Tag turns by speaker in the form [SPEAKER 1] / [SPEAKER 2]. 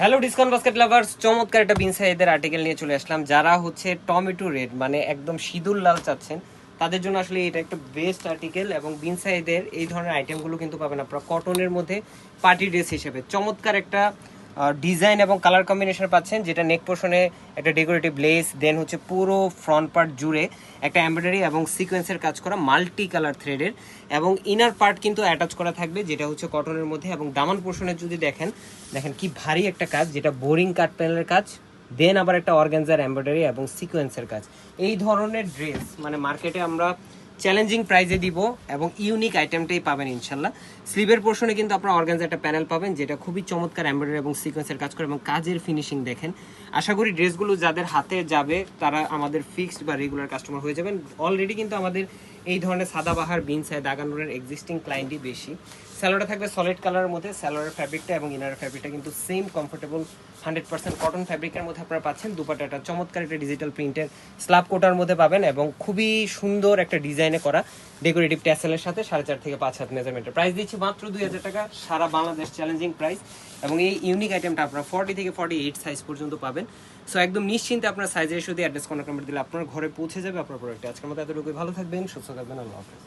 [SPEAKER 1] Hello discount basket lovers চমৎকার একটা বিনসাইদের article নিয়ে চলে আসলাম। যারা হচ্ছে টমেটো রেড মানে একদম সিঁদুর লাল চাচ্ছেন, তাদের জন্য আসলে এটা একটা বেস্ট আর্টিকেল এবং বিনসাইদের এই ধরনের আইটেমগুলো কিন্তু পাবেন আপনারা কটনের মধ্যে পার্টি ড্রেস হিসেবে। চমৎকার একটা ডিজাইন এবং কালার কম্বিনেশন পাচ্ছেন, যেটা নেক পোর্শনে একটা ডেকোরেটিভ লেস দেন হচ্ছে পুরো ফ্রন্ট পার্ট জুড়ে একটা এমব্রয়ডারি এবং সিকোয়েন্সের কাজ করা মাল্টি কালার থ্রেডের এবং ইনার পার্ট কিন্তু অ্যাটাচ করা থাকবে, যেটা হচ্ছে কটনের মধ্যে এবং দামান পোর্শনে যদি দেখেন দেখেন কি ভারী একটা কাজ, যেটা বোরিং কাট প্যানেলের কাজ দেন আবার একটা অর্গানজার এমব্রয়ডারি এবং সিকোয়েন্সের কাজ। এই ধরনের ড্রেস মানে মার্কেটে আমরা চ্যালেঞ্জিং প্রাইজে দিব এবং ইউনিক আইটেমটাই পাবেন ইনশাল্লাহ। স্লিভের পোর্শনে কিন্তু আপনারা অর্গানজার একটা প্যানেল পাবেন, যেটা খুবই চমৎকার এমব্রয়ডারি এবং সিকোয়েন্সের কাজ করে এবং কাজের ফিনিশিং দেখেন। আশা করি ড্রেসগুলো যাদের হাতে যাবে, তারা আমাদের ফিক্সড বা রেগুলার কাস্টমার হয়ে যাবেন। অলরেডি কিন্তু আমাদের এই ধরনের সাদাবাহার বিনসায় দাগানোরের এক্সিস্টিং ক্লায়েন্টই বেশি। স্যালোটা থাকবে সলিড কালারের মধ্যে স্যালোয়ারের ফ্যাব্রিকটা এবং ইনার ফ্যাব্রিকটা কিন্তু same comfortable hundred percent cotton ফ্যাব্রিকের মধ্যে আপনারা পাচ্ছেন। দুপাটাটা চমৎকার একটা ডিজিটাল প্রিন্টের স্ল্যাব কোটার মধ্যে পাবেন এবং খুবই সুন্দর একটা ডিজাইনে করা ডেকোরেটিভ ট্যাসেলের সাথে সাড়ে চার থেকে পাঁচ হাত মেজারমেন্টের প্রাইস দিচ্ছি মাত্র দুই হাজার টাকা। সারা বাংলাদেশ চ্যালেঞ্জিং প্রাইস এবং এই ইউনিক আইটেমটা আপনারা ফর্টি থেকে ফর্টি এইট সাইজ পর্যন্ত পাবেন। সো একদম নিশ্চিন্তে আপনার সাইজের শুধু অ্যাড্রেস কন্ট্যাক্ট নাম্বার দিলে আপনার ঘরে পৌঁছে যাবে আপনার প্রোডাক্টে আজকের মতো এতটুকুই। ভালো থাকবেন, সুস্থ থাকবেন। আল্লাহ হাফেজ।